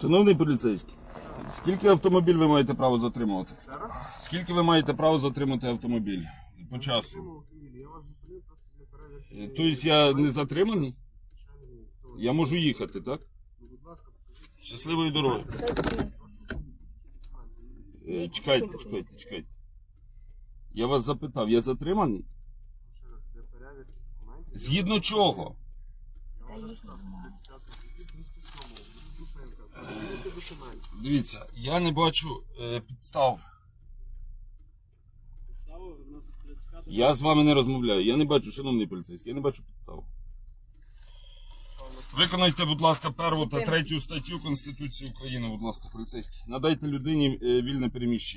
Шановний поліцейський, скільки автомобіль ви маєте право затримувати? Скільки ви маєте право затримати автомобіль по часу? Е, Тобто я не затриманий? Я можу їхати, так? Щасливої дороги. Е, Чекайте, чекайте, чекайте. Я вас запитав, я затриманий? Згідно чого? Дивіться, я не бачу е, підстав. Підстави у нас 35 Я з вами не розмовляю. Я не бачу, шановний поліцейський, я не бачу підстав. Виконайте, будь ласка, перву та третю статтю Конституції України, будь ласка, поліцейський. Надайте людині е, вільне переміщення.